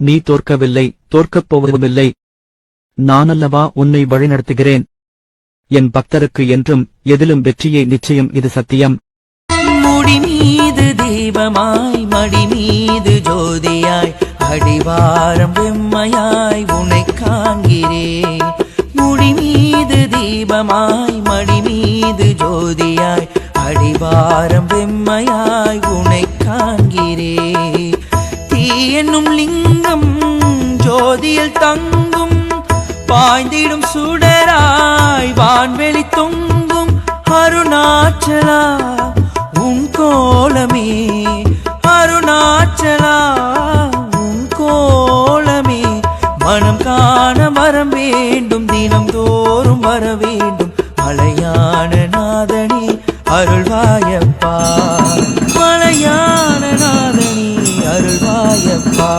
நீ தோற்கவில்லை தோற்கப் போவதுமில்லை. நானல்லவா உன்னை வழிநடத்துகிறேன். என் பக்தருக்கு என்றும் எதிலும் வெற்றியை நிச்சயம் இது சத்தியம். முடி மீது தீபமாய் மடி மீது ஜோதியாய் அடிவாரம் வெம்மையாய் உன்னை காண்கிறேன் முடி மீது தீபமாய் மடி மீது ஜோதியாய் அடிவாரம் வெம்மையாய் உன்னை காண்கிறேன் தீ என்னும் லிங்க ஜோதியில் தங்கும் பாய்ந்திடும் சுடராய் வான்வெளி தொங்கும் அருணாச்சலா உன் கோலமே அருணாச்சலா உன் கோலமே. மனம் காண வரம் வேண்டும் தினம் தோறும் வர வேண்டும். மலையான நாதனி அருள்வாயப்பா. மலையான நாதனி அருள்வாயப்பா.